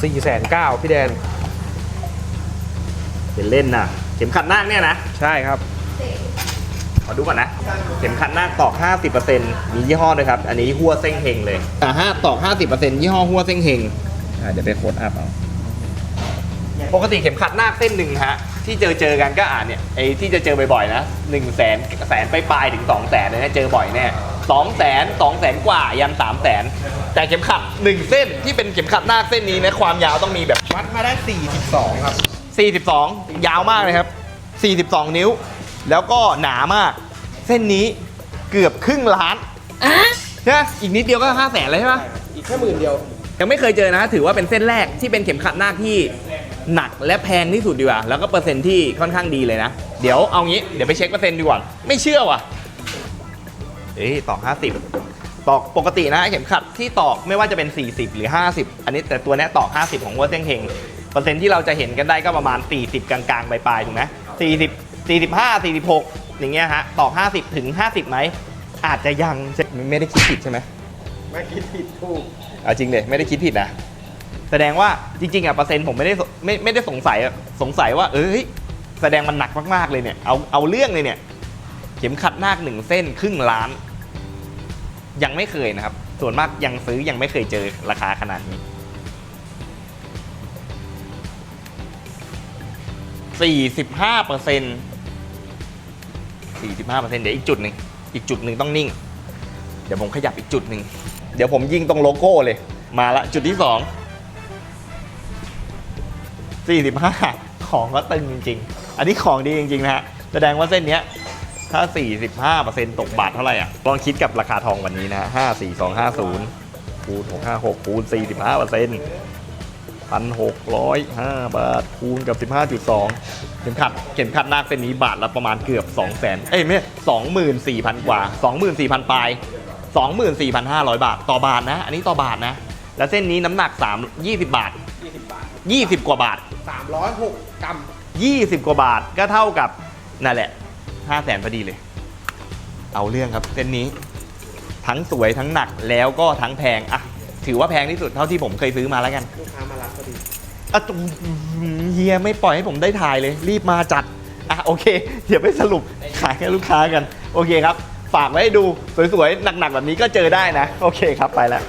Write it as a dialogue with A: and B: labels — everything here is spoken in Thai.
A: 4ี่แสนเก้าพี่แดน
B: เป็นเล่นนะเข็มขัดนาคเนี่ยนะ
A: ใช่ครับ
B: ขอดูก่อนนะ เข็มขัดนาคตอก 50%มียี่ห้อด้วยครับ อันนี้หัวเส้งเฮงเลยอ่าห้าตอก 50%ยี่ห้อหัวเส้งเฮงอ่าเดี๋ยวไปโค้ดอัพเอา ปกติเข็มขัดนาคเส้นหนึ่งฮะ ที่เจอเจอกันก็อ่านเนี่ยไอ้ที่จะเจอบ่อยๆนะหนึ่งแสนแสนไปปลายๆถึงสองแสนเลยนะเจอบ่อยแน่ สองแสนสองแสนกว่ายันสามแสนแต่เข็มขัดหนึ่งเส้นที่เป็นเข็มขัดนาคเส้นนี้นะความยาวต้องมีแบบ
A: วัดมาได้ 42 ครับ
B: 42 ยาวมากเลยครับ 42 นิ้ว แล้วก็หนามาก เส้นนี้เกือบครึ่งล้านใช่ไหมอีกนิดเดียวก็5 0 0แสนเลยใช่ไหม
A: อีกแค่หมื่นเดียว
B: ยังไม่เคยเจอนะ ถือว่าเป็นเส้นแรกที่เป็นเข็มขัดนาคที่หนักและแพงที่สุดดีกว่า แล้วก็เปอร์เซ็นต์ที่ค่อนข้างดีเลยนะ เดี๋ยวเอางี้ เดี๋ยวไปเช็คเปอร์เซ็นต์ดีกว่า ไม่เชื่อว่ะ เอ้ยตอก50 ตอกปกตินะเข็มขัดที่ตอกไม่ว่าจะเป็น 40 หรือ 50 อันนี้แต่ตัวเนี้ยตอก 50 ของวัวเส้งเฮงเปอร์เซ็นต์ที่เราจะเห็นกันได้ก็ประมาณ 40 กลางๆปลายๆถูกไหม40 45 46 อย่างเงี้ยฮะตอก 50 ถึง 50ไหมอาจจะยังไม่ได้คิดผิดใช่ไหม
A: ไม่คิดผิดถูก
B: เอาจริงเลยไม่ได้คิดผิดนะแสดงว่าจริงๆอะเปอร์เซ็นต์ผมไม่ได้สไม่ไม่ได้สงสัยอะสงสัยว่า เอ้ยแสดงมันหนักมากๆเลยเนี่ยเอาเอาเรื่องเลยเนี่ย เข็มขัดนาคหนึ่งเส้นครึ่งล้าน ยังไม่เคยนะครับ ส่วนมากยังซื้อยังไม่เคยเจอราคาขนาดนี้45เปอร์เซ็นต์45เปอร์เซ็นต์เดี๋ยวอีกจุดหนึ่งอีกจุดหนึ่งต้องนิ่ง เดี๋ยวผมขยับอีกจุดหนึ่งเดี๋ยวผมยิงตรงโลโก้เลย มาละจุดที่สอง45ของก็ตึงจริง ๆ อันนี้ของดีจริง ๆ นะฮะแสดงว่าเส้นเนี้ย ถ้า 45%ตกบาทเท่าไหร่อะ ลองคิดกับราคาทองวันนี้นะฮะ54250คูณ656คูณ45เปอร์เซ็นต์1,605 บาท คูณกับ 15.2 เข็มขัด เข็มขัดนาคเส้นนี้บาทละประมาณเกือบ 200,000 เอ้ยไม่ 24,000 กว่า 24,000 ปลาย 24,500 บาทต่อบาทนะ อันนี้ต่อบาทนะ แล้วเส้นนี้น้ำหนัก 3 20 บาท
A: 20 บาท
B: 20 กว่าบาท
A: 306 กรัม
B: 20 กว่าบาทก็เท่ากับนั่นแหละ 5แสนพอดีเลย เอาเรื่องครับเส้นนี้ ทั้งสวยทั้งหนักแล้วก็ทั้งแพงอะถือว่าแพงที่สุดเท่าที่ผมเคยซื้อมาแล้วกัน
A: ลูกค้ามารับพอดี
B: อะตุเฮียไม่ปล่อยให้ผมได้ถ่ายเลย รีบมาจัดอะโอเค เดี๋ยวไปสรุปขายให้ลูกค้ากัน โอเคครับ ฝากไว้ให้ดูสวยๆหนักๆแบบนี้ก็เจอได้นะ โอเคครับไปแล้ว